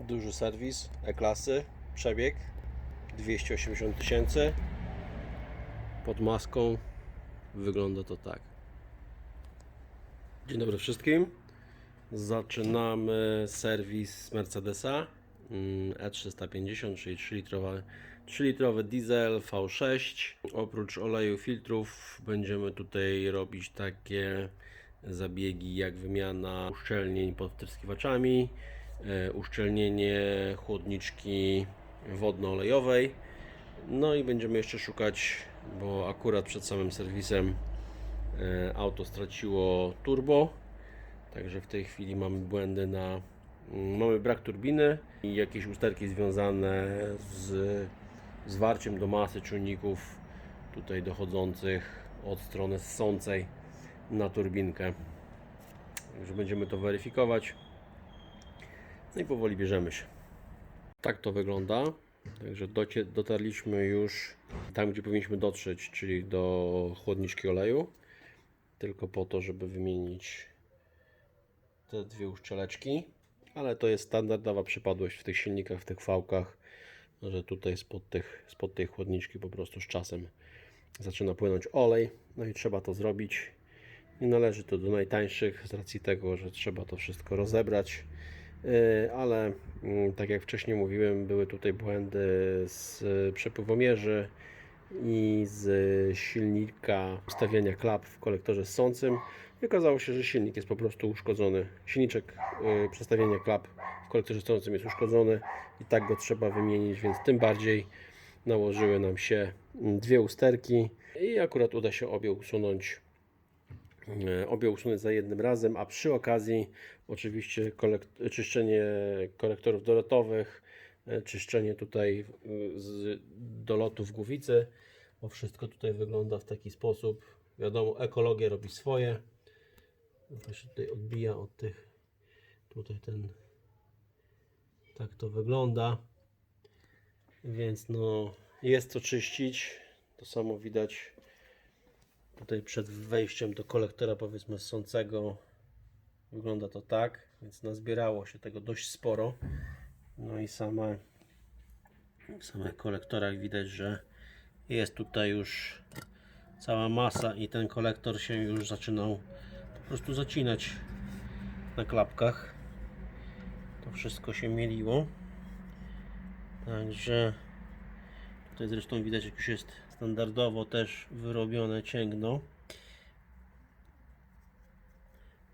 Duży serwis E-klasy, przebieg 280 tysięcy. Pod maską wygląda to tak. Dzień dobry wszystkim. Zaczynamy serwis Mercedesa mm, E350, czyli 3-litrowy 3-litrowy diesel V6. Oprócz oleju filtrów będziemy tutaj robić takie zabiegi jak wymiana uszczelnień pod wtryskiwaczami, uszczelnienie chłodniczki wodno-olejowej. No i będziemy jeszcze szukać, bo akurat przed samym serwisem e, auto straciło turbo. Także w tej chwili mamy błędy na. mm, Mamy brak turbiny i jakieś usterki związane z zwarciem do masy czujników tutaj dochodzących od strony ssącej na turbinkę. Także będziemy to weryfikować. No i powoli bierzemy się. Tak to wygląda. Także dotarliśmy już tam, gdzie powinniśmy dotrzeć, czyli do chłodniczki oleju. Tylko po to, żeby wymienić te dwie uszczeleczki. Ale to jest standardowa przypadłość w tych silnikach, w tych fałkach, że tutaj spod, tych, spod tej chłodniczki po prostu z czasem zaczyna płynąć olej. No i trzeba to zrobić. Nie należy to do najtańszych z racji tego, że trzeba to wszystko rozebrać. Yy, Ale mm, tak jak wcześniej mówiłem, były tutaj błędy z przepływomierzy i z silnika ustawiania klap w kolektorze ssącym. I okazało się, że silnik jest po prostu uszkodzony. Silniczek yy, przestawiania klap w kolektorze ssącym jest uszkodzony i tak go trzeba wymienić, więc tym bardziej nałożyły nam się mm, dwie usterki i akurat uda się obie usunąć obie usunąć za jednym razem, a przy okazji oczywiście kolek- czyszczenie kolektorów dolotowych, e, czyszczenie tutaj e, z dolotów głowicy, bo wszystko tutaj wygląda w taki sposób. Wiadomo, ekologia robi swoje. Się tutaj odbija od tych, tutaj ten, tak to wygląda. Więc no, jest co czyścić. To samo widać Tutaj przed wejściem do kolektora powiedzmy ssącego wygląda to tak, więc nazbierało się tego dość sporo. No i same w samych kolektorach widać, że jest tutaj już cała masa i ten kolektor się już zaczynał po prostu zacinać na klapkach. To wszystko się mieliło. Także Tutaj zresztą widać, jak już jest standardowo też wyrobione cięgno.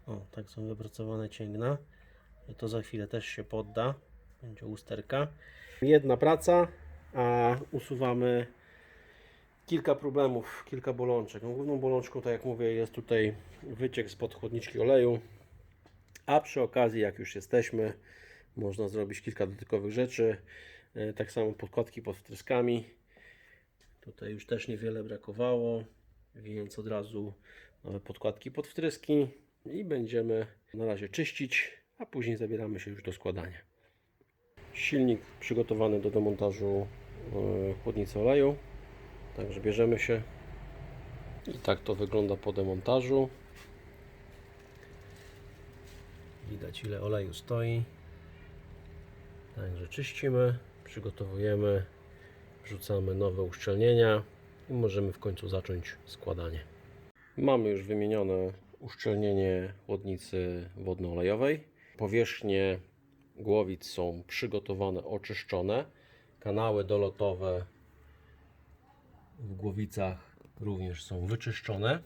O, tak są wypracowane cięgna. To za chwilę też się podda. Będzie usterka. Jedna praca, a usuwamy kilka problemów, kilka bolączek. No, główną bolączką, tak jak mówię, jest tutaj wyciek spod chłodniczki oleju. A przy okazji, jak już jesteśmy, można zrobić kilka dotykowych rzeczy. E, Tak samo podkładki pod wtryskami. Tutaj już też niewiele brakowało, więc od razu nowe podkładki pod wtryski i będziemy na razie czyścić, a później zabieramy się już do składania. Silnik przygotowany do demontażu e, chłodnicy oleju. Także bierzemy się. I tak to wygląda po demontażu. Widać ile oleju stoi. Także czyścimy, przygotowujemy, wrzucamy nowe uszczelnienia i możemy w końcu zacząć składanie. Mamy już wymienione uszczelnienie chłodnicy wodno-olejowej. Powierzchnie głowic są przygotowane, oczyszczone. Kanały dolotowe w głowicach również są wyczyszczone.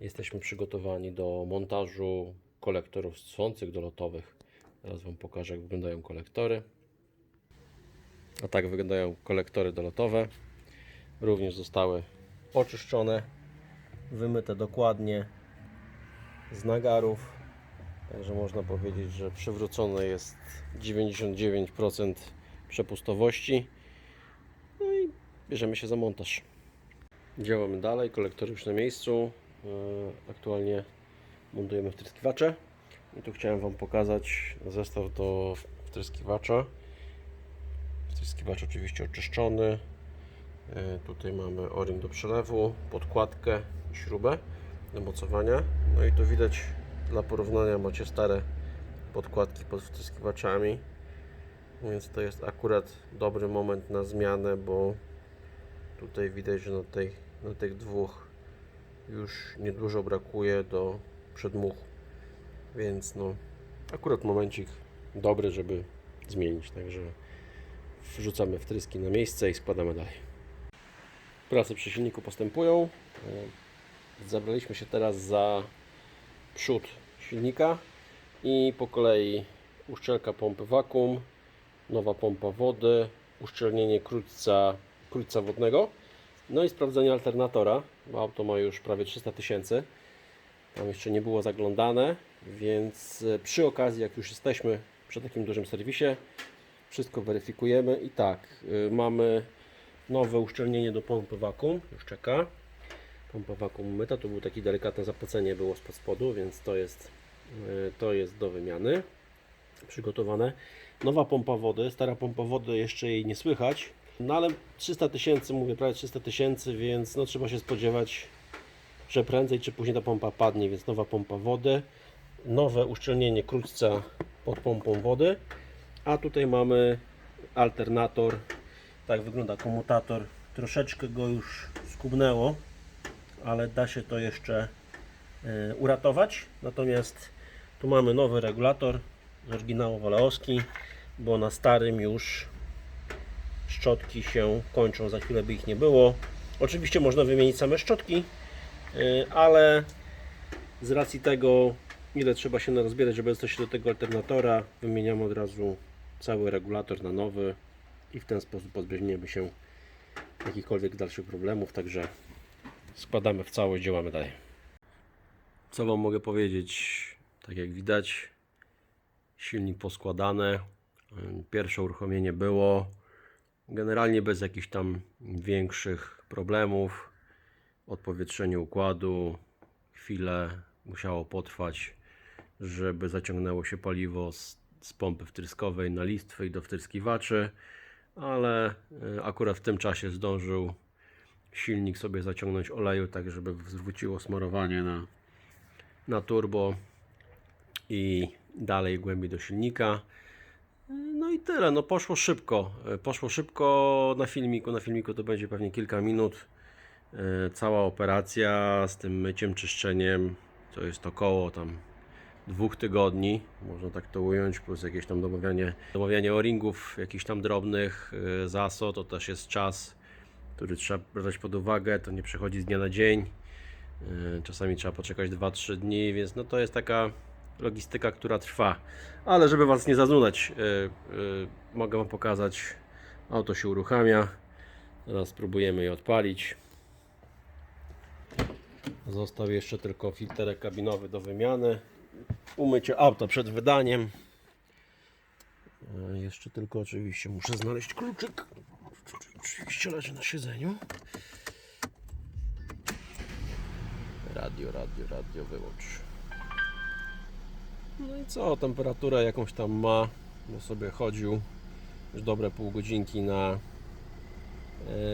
Jesteśmy przygotowani do montażu kolektorów ssących dolotowych. Teraz Wam pokażę, jak wyglądają kolektory. A tak wyglądają kolektory dolotowe. Również zostały oczyszczone, wymyte dokładnie z nagarów. Także można powiedzieć, że przywrócone jest 99% przepustowości. No i bierzemy się za montaż. Działamy dalej, kolektory już na miejscu. E, Aktualnie montujemy wtryskiwacze. I tu chciałem Wam pokazać zestaw do wtryskiwacza. Wtryskiwacz oczywiście oczyszczony. E, Tutaj mamy o-ring do przelewu, podkładkę i śrubę do mocowania. No i tu widać dla porównania macie stare podkładki pod wtryskiwaczami. Więc to jest akurat dobry moment na zmianę, bo tutaj widać, że na, tej, na tych dwóch już niedużo brakuje do przedmuchu. Więc no, akurat momencik dobry, żeby zmienić. Także wrzucamy wtryski na miejsce i składamy dalej. Prace przy silniku postępują. E, Zabraliśmy się teraz za przód silnika i po kolei uszczelka pompy wakum, nowa pompa wody, uszczelnienie krótca, krótca wodnego, no i sprawdzenie alternatora, bo auto ma już prawie 300 tysięcy. Tam jeszcze nie było zaglądane, więc e, przy okazji, jak już jesteśmy przy takim dużym serwisie, wszystko weryfikujemy i tak, y, mamy nowe uszczelnienie do pompy wakum, już czeka. Pompa wakum myta, to było takie delikatne zapocenie było spod spodu, więc to jest, y, to jest do wymiany przygotowane. Nowa pompa wody, stara pompa wody jeszcze jej nie słychać, no ale 300 tysięcy, mówię prawie 300 tysięcy, więc no trzeba się spodziewać, że prędzej czy później ta pompa padnie, więc nowa pompa wody, nowe uszczelnienie krótca pod pompą wody, a tutaj mamy alternator, tak wygląda komutator, troszeczkę go już skubnęło, ale da się to jeszcze e, uratować, natomiast tu mamy nowy regulator z oryginału Waleoski, bo na starym już szczotki się kończą, za chwilę by ich nie było. Oczywiście można wymienić same szczotki, y, ale z racji tego, ile trzeba się rozbierać, żeby dostać się do tego alternatora, wymieniamy od razu cały regulator na nowy i w ten sposób pozbędziemy się jakichkolwiek dalszych problemów, także składamy w całość, działamy dalej. Co Wam mogę powiedzieć? Tak jak widać, silnik poskładany, pierwsze uruchomienie było, generalnie bez jakichś tam większych problemów, odpowietrzenie układu, chwilę musiało potrwać, żeby zaciągnęło się paliwo z, z pompy wtryskowej na listwy i do wtryskiwaczy, ale e, akurat w tym czasie zdążył silnik sobie zaciągnąć oleju, tak żeby zwróciło smarowanie na, na turbo i dalej głębiej do silnika. No i tyle, no poszło szybko. E, Poszło szybko na filmiku. Na filmiku to będzie pewnie kilka minut. E, Cała operacja z tym myciem, czyszczeniem to jest około tam dwóch tygodni, można tak to ująć, plus jakieś tam domawianie, domawianie o-ringów, jakichś tam drobnych, e, zaso, to też jest czas, który trzeba brać pod uwagę, to nie przychodzi z dnia na dzień. E, Czasami trzeba poczekać 2-3 dni, więc no to jest taka logistyka, która trwa. Ale żeby Was nie zanudzać, e, mogę Wam pokazać. Auto się uruchamia. Teraz spróbujemy je odpalić. Został jeszcze tylko filterek kabinowy do wymiany. Umycie auta przed wydaniem. E, Jeszcze tylko oczywiście muszę znaleźć kluczyk. Oczywiście leży na siedzeniu. Radio, radio, radio wyłącz. No i co, temperaturę jakąś tam ma, bo sobie chodził już dobre pół godzinki na,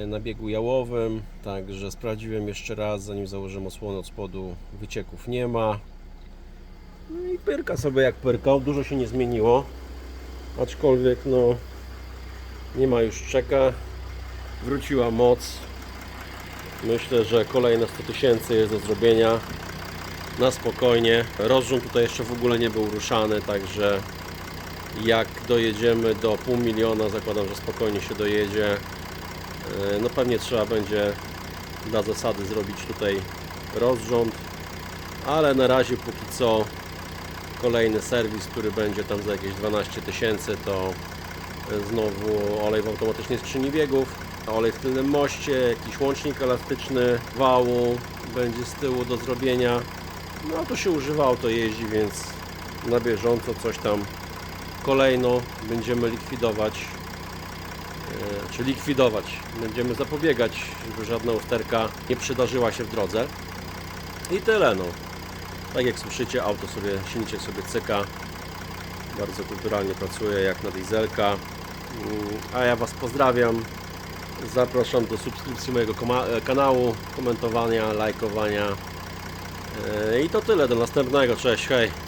e, na biegu jałowym, także sprawdziłem jeszcze raz, zanim założyłem osłonę od spodu, wycieków nie ma. No i pyrka sobie jak pyrkał, dużo się nie zmieniło, aczkolwiek no nie ma już czeka, wróciła moc. Myślę, że kolejne 100 tysięcy jest do zrobienia na spokojnie. Rozrząd tutaj jeszcze w ogóle nie był ruszany, także jak dojedziemy do pół miliona, zakładam, że spokojnie się dojedzie. E, No pewnie trzeba będzie dla zasady zrobić tutaj rozrząd, ale na razie póki co kolejny serwis, który będzie tam za jakieś 12 tysięcy, to znowu olej w automatycznej skrzyni biegów, olej w tylnym moście, jakiś łącznik elastyczny wału będzie z tyłu do zrobienia. No to się używa, auto jeździ, więc na bieżąco coś tam kolejno będziemy likwidować, e, czy likwidować, będziemy zapobiegać, żeby żadna usterka nie przydarzyła się w drodze. I tyle no. Tak jak słyszycie, auto sobie, silniczek sobie cyka, bardzo kulturalnie pracuje jak na dieselka. Mm, A ja Was pozdrawiam. Zapraszam do subskrypcji mojego e, kanału, komentowania, lajkowania. E, I to tyle, do następnego, cześć, hej!